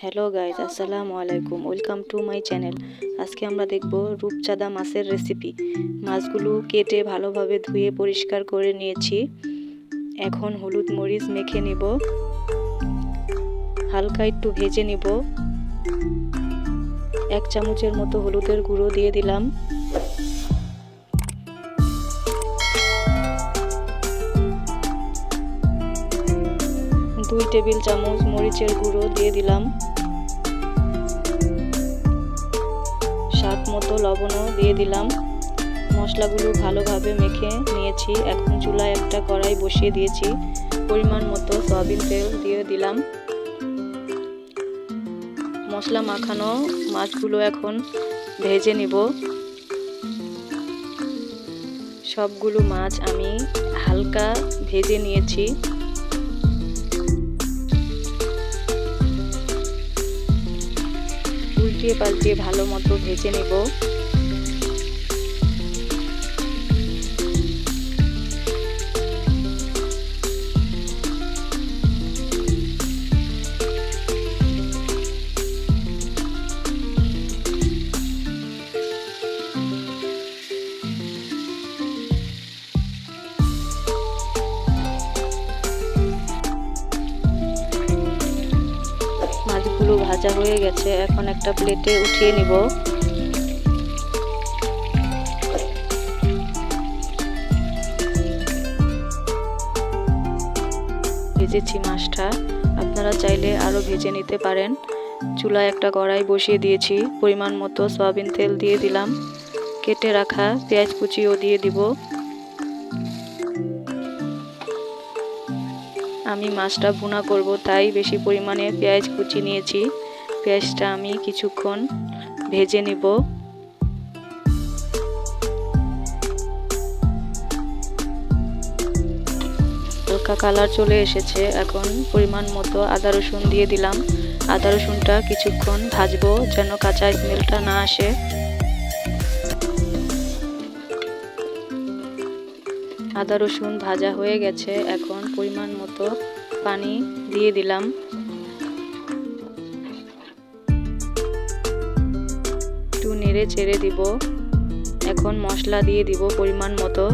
Hello guys আসসালামু আলাইকুম welcome to my channel আজকে আমরা দেখব রূপচাঁদা মাছের রেসিপি মাছগুলো কেটে ভালোভাবে ধুয়ে পরিষ্কার করে নিয়েছি। এখন হলুদ মরিচ মেখে নিব। হালকা একটু ভেজে নিব। এক চামচের মতো হলুদের গুঁড়ো দিয়ে দিলাম। দুই টেবিল চামচ মরিচের গুঁড়ো দিয়ে দিলাম। স্বাদ মতো লবণও দিয়ে দিলাম। মশলাগুলো ভালোভাবে মেখে নিয়েছি। এখন চুলায় একটা কড়াই বসিয়ে দিয়েছি। পরিমাণ মতো সয়াবিন তেল দিয়ে দিলাম। মশলা মাখানো মাছগুলো এখন ভেজে নিব। সবগুলো মাছ আমি হালকা ভেজে নিয়েছি। উল্টিয়ে পাল্টিয়ে ভালো মতো ভেজে নেব। মাছগুলো ভাজা হয়ে গেছে। এখন একটা প্লেটে উঠিয়ে নিব। ভেজেছি মাছটা। আপনারা চাইলে আরও ভেজে নিতে পারেন। চুলায় একটা কড়াই বসিয়ে দিয়েছি। পরিমাণ মতো সয়াবিন তেল দিয়ে দিলাম। কেটে রাখা পেঁয়াজ কুচিও দিয়ে দিব। আমি মাছটা ভুনা করব, তাই বেশি পরিমাণে পেঁয়াজ কুচি নিয়েছি। পেঁয়াজটা আমি কিছুক্ষণ ভেজে নিব। হালকা কালার চলে এসেছে, এখন পরিমাণ মতো আদা রসুন দিয়ে দিলাম। আদা রসুনটা কিছুক্ষণ ভাজবো, যেন কাঁচা স্মেলটা না আসে। আদা রসুন ভাজা হয়ে গেছে, এখন পরিমাণ মতো পানি দিয়ে দিলাম। একটু নেড়ে চেড়ে দিব। এখন মশলা দিয়ে দিব পরিমাণ মতো।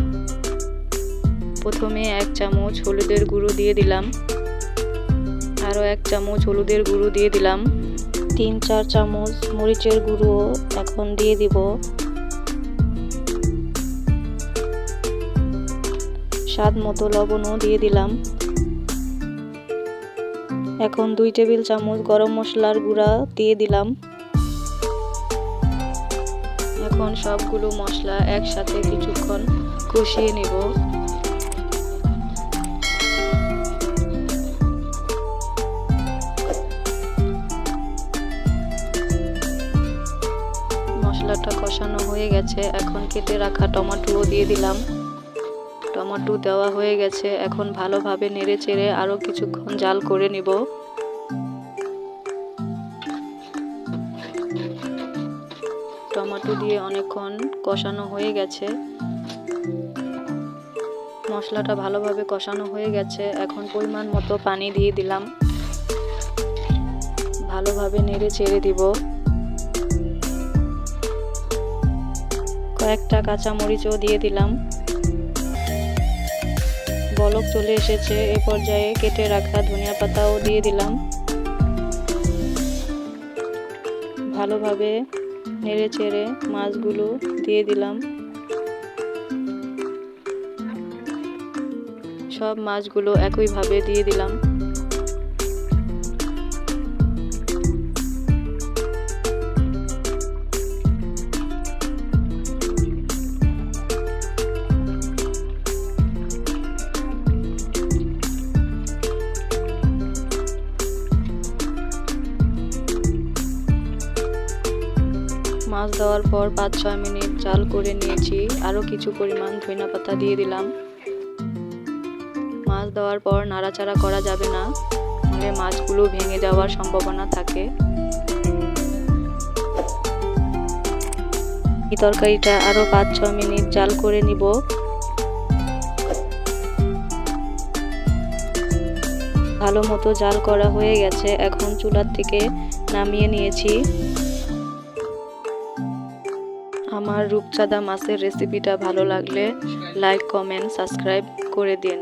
প্রথমে এক চামচ হলুদের গুঁড়ো দিয়ে দিলাম। আরও এক চামচ হলুদের গুঁড়ো দিয়ে দিলাম। তিন চার চামচ মরিচের গুঁড়ো এখন দিয়ে দিব। স্বাদ মতো লবণও দিয়ে দিলাম। এখন দুই টেবিল চামচ গরম মশলার গুঁড়া দিয়ে দিলাম। এখন সবগুলো মশলা একসাথে কিছুক্ষণ কষিয়ে নেব। মশলাটা কষানো হয়ে গেছে। এখন কেটে রাখা টমেটোও দিয়ে দিলাম। টমেটো দেওয়া হয়ে গেছে। এখন ভালোভাবে নেড়ে চেড়ে আরও কিছুক্ষণ জাল করে নিব। টমেটো দিয়ে অনেকক্ষণ কষানো হয়ে গেছে। মশলাটা ভালোভাবে কষানো হয়ে গেছে। এখন পরিমাণ মতো পানি দিয়ে দিলাম। ভালোভাবে নেড়ে চেড়ে দিব। কয়েকটা কাঁচা মরিচও দিয়ে দিলাম। বলক চলে এসেছে। এ পর্যায়ে কেটে রাখা ধনিয়া পাতাও দিয়ে দিলাম। ভালোভাবে নেড়ে চেড়ে মাছগুলো দিয়ে দিলাম। সব মাছগুলো একইভাবে দিয়ে দিলাম। মাছ দেওয়ার পর পাঁচ ছয় মিনিট জাল করে নিয়েছি। আরও কিছু পরিমাণ ধইনা পাতা দিয়ে দিলাম। মাছ দেওয়ার পর নাড়াচাড়া করা যাবে না হলে মাছগুলো ভেঙে যাওয়ার সম্ভাবনা থাকে। এই তরকারিটা আরও পাঁচ ছ মিনিট জাল করে নিব। ভালো মতো জাল করা হয়ে গেছে, এখন চুলার থেকে নামিয়ে নিয়েছি। আমার রূপচাঁদা মাছের রেসিপিটা ভালো লাগলে লাইক কমেন্ট সাবস্ক্রাইব করে দিন।